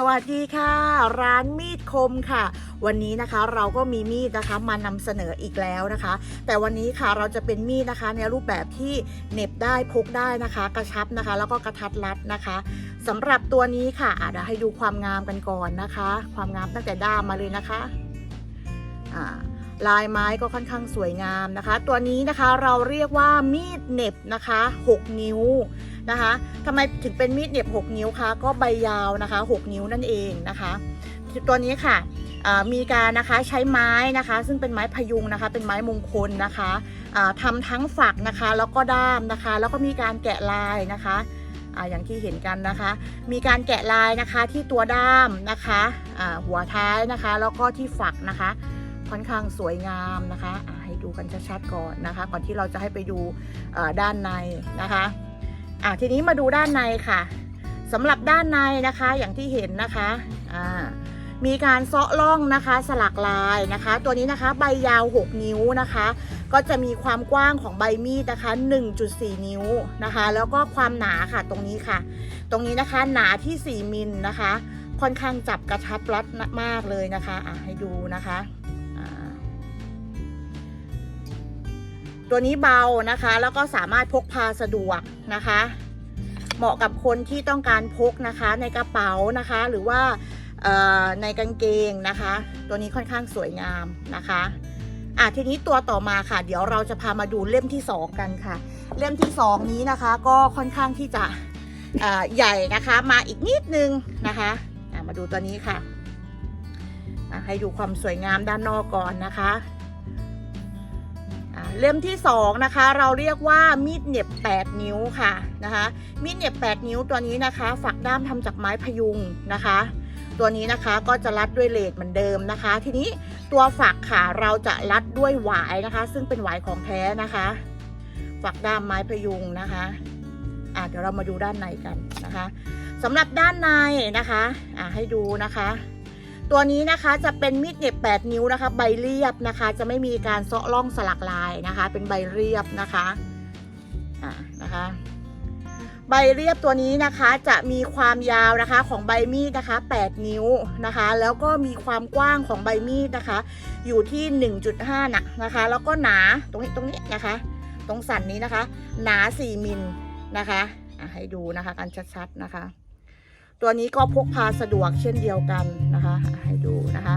สวัสดีค่ะ ร้านมีดคมค่ะ วันนี้นะคะเราก็มีมีดนะคะมานำเสนออีกแล้วนะคะ แต่วันนี้ค่ะเราจะเป็นมีดนะคะในรูปแบบที่เน็บได้พกได้นะคะ กระชับนะคะ แล้วก็กระทัดรัดนะคะสำหรับตัวนี้ค่ะอาจจะให้ดูความงามกันก่อนนะคะ ความงามตั้งแต่ด้ามมาเลยนะคะอ่า ลายไม้ก็ค่อนข้างสวยงามนะคะ ตัวนี้นะคะเราเรียกว่ามีดเน็บนะคะ 6 นิ้วนะคะทำไมถึงเป็นมีดเน็บ 6 นิ้วคะก็ใบยาวนะคะ 6 นิ้วนั่นเองนะคะ ตัวนี้ค่ะมีการนะคะใช้ไม้นะคะ ซึ่งเป็นไม้พยุงนะคะ เป็นไม้มงคลนะคะอ่าทำทั้งฝักนะคะแล้วก็ด้ามนะคะ แล้วก็มีการแกะลายนะคะอย่างที่เห็นกันนะคะ มีการแกะลายนะคะที่ตัวด้ามนะคะหัวท้ายนะคะ แล้วก็ที่ฝักนะคะ ค่อนข้างสวยงามนะคะให้ดูกันชัดๆก่อนนะคะ ก่อนที่เราจะให้ไปดูด้านในนะคะอ่าทีนี้มาดูด้านในค่ะสำหรับด้านในนะคะอย่างที่เห็นนะคะอ่ามีการเซาะล่องนะคะสลักลายนะคะ ตัวนี้นะคะใบยาว 6 นิ้วนะคะ ก็จะมีความกว้างของใบมีดนะคะ 1.4 นิ้วนะคะ แล้วก็ความหนาค่ะตรงนี้ค่ะ ตรงนี้นะคะหนาที่ 4 มิลนะคะ ค่อนข้างจับกระชับรัดมากเลยนะคะอะให้ดูนะคะ ตัวนี้เบานะคะ แล้วก็สามารถพกพาสะดวกนะคะ เหมาะกับคนที่ต้องการพกนะคะในกระเป๋านะคะ หรือว่าในกางเกงนะคะ ตัวนี้ค่อนข้างสวยงามนะคะอะทีนี้ตัวต่อมาค่ะ เดี๋ยวเราจะพามาดูเล่มที่สองกันค่ะ เล่มที่สองนี้นะคะ ก็ค่อนข้างที่จะใหญ่นะคะ มาอีกนิดนึงนะคะะมาดูตัวนี้ค่ะให้ดูความสวยงามด้านนอกก่อนนะคะ เล่มที่สองนะคะเราเรียกว่ามีดเหน็บ 8 นิ้วค่ะนะคะมีดเหน็บ 8 นิ้วตัวนี้นะคะ ฝักด้ามทำจากไม้พยุงนะคะ ตัวนี้นะคะก็จะรัดด้วยเลดเหมือนเดิมนะคะ ทีนี้ตัวฝักค่ะเราจะรัดด้วยหวายนะคะ ซึ่งเป็นหวายของแท้นะคะ ฝักด้ามไม้พยุงนะคะอะเดี๋ยวเรามาดูด้านในกันนะคะสำหรับด้านในนะคะอะให้ดูนะคะ ตัวนี้นะคะจะเป็นมีดเหน็บ8 นิ้วนะคะ ใบเรียบนะคะ จะไม่มีการเซาะร่องสลักลายนะคะ เป็นใบเรียบนะคะอะนะคะ ใบเรียบตัวนี้นะคะจะมีความยาวนะคะของใบมีดนะคะ 8 นิ้วนะคะ แล้วก็มีความกว้างของใบมีดนะคะ อยู่ที่ 1.5นะนะคะ แล้วก็หนาตรงนี้ตรงนี้นะคะ ตรงสันนี้นะคะ หนา 4มิลนะคะให้ดูนะคะกันชัดๆนะคะ ตัวนี้ก็พกพาสะดวกเช่นเดียวกันนะคะ ให้ดูนะคะ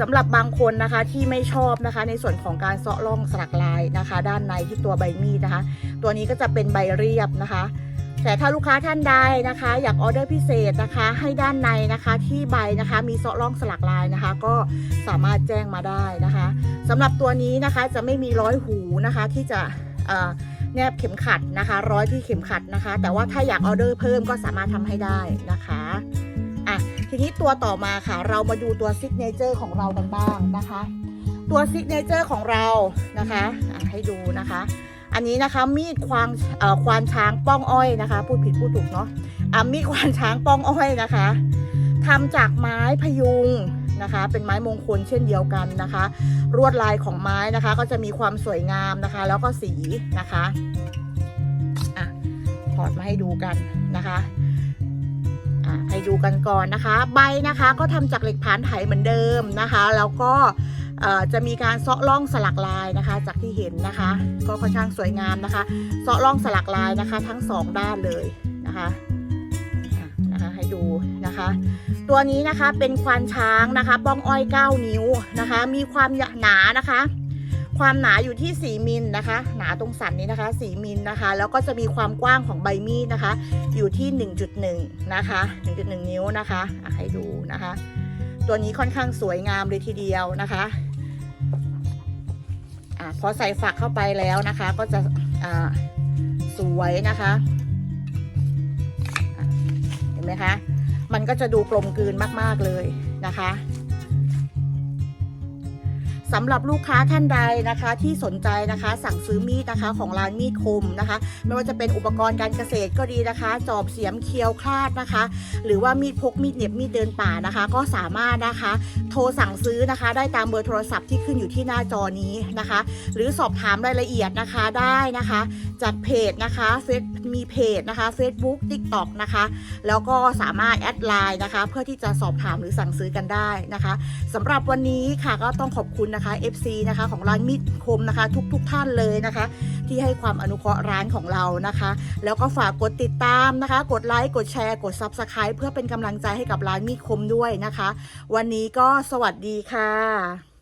สำหรับบางคนนะคะที่ไม่ชอบนะคะ ในส่วนของการเซาะร่องสลักลายนะคะ ด้านในที่ตัวใบมีดนะคะ ตัวนี้ก็จะเป็นใบเรียบนะคะ แต่ถ้าลูกค้าท่านใดนะคะ อยากออเดอร์พิเศษนะคะ ให้ด้านในนะคะที่ใบนะคะมีเซาะร่องสลักลายนะคะ ก็สามารถแจ้งมาได้นะคะสำหรับตัวนี้นะคะจะไม่มีร้อยหูนะคะที่จะเอ่อ แนบเข็มขัดนะคะร้อยที่เข็มขัดนะคะ แต่ว่าถ้าอยากออเดอร์เพิ่มก็สามารถทำให้ได้นะคะอะทีนี้ตัวต่อมาค่ะ เรามาดูตัวซิกเนเจอร์ของเรากันบ้างนะคะ ตัวซิกเนเจอร์ของเรานะคะให้ดูนะคะ อันนี้นะคะมีดควางเอ่อควานช้างป้องอ้อยนะคะ พูดผิดพูดถูกเนาะอะมีดควานช้างป้องอ้อยนะคะทำจากไม้พยุง นะคะ เป็นไม้มงคลเช่นเดียวกันนะคะ รวดลายของไม้นะคะ ก็จะมีความสวยงามนะคะ แล้วก็สีนะคะอะถอดมาให้ดูกันนะคะอะให้ดูกันก่อนนะคะ ใบนะคะก็ทำจากเหล็กผานไถเหมือนเดิมนะคะ แล้วก็เอ่อจะมีการเซาะร่องสลักลายนะคะ จากที่เห็นนะคะ ก็ค่อนข้างสวยงามนะคะเซาะร่องสลักลายนะคะ ทั้งสองด้านเลยนะคะ ให้ดูนะคะ ตัวนี้นะคะเป็นควานช้างนะคะบ้องอ้อย 9 นิ้วนะคะ มีความหนานะคะ ความหนาอยู่ที่ 4มิลนะคะ หนาตรงสันนี้นะคะ4มิลนะคะ แล้วก็จะมีความกว้างของใบมีดนะคะ อยู่ที่ 1.1 นะคะ 1.1 นิ้วนะคะให้ดูนะคะ ตัวนี้ค่อนข้างสวยงามเลยทีเดียวนะคะอ่าพอใส่ฝักเข้าไปแล้วนะคะ ก็จะอ่าสวยนะคะ ไหมคะ มันก็จะดูกลมกลืนมากๆเลยนะคะ สำหรับลูกค้าท่านใดนะคะที่สนใจนะคะ สั่งซื้อมีดนะคะของร้านมีดคมนะคะ ไม่ว่าจะเป็นอุปกรณ์การเกษตรก็ดีนะคะ จอบเสียมเคียวคลาดนะคะ หรือว่ามีดพกมีดเหน็บมีดเดินป่านะคะ ก็สามารถนะคะ โทรสั่งซื้อนะคะ ได้ตามเบอร์โทรศัพท์ที่ขึ้นอยู่ที่หน้าจอนี้นะคะ หรือสอบถามรายละเอียดนะคะได้นะคะ จากเพจนะคะเฟซมีเพจนะคะ Facebook TikTok นะคะ แล้วก็สามารถแอดไลน์นะคะ เพื่อที่จะสอบถามหรือสั่งซื้อกันได้นะคะสำหรับวันนี้ค่ะก็ต้องขอบคุณนะคะ FC นะคะของร้านมีดคมนะคะ ทุกๆทท่านเลยนะคะ ที่ให้ความอนุเคราะห์ร้านของเรานะคะ แล้วก็ฝากกดติดตามนะคะ กดไลค์กดแชร์กด Subscribe เพื่อเป็นกำลังใจให้กับร้านมีดคมด้วยนะคะ วันนี้ก็สวัสดีค่ะ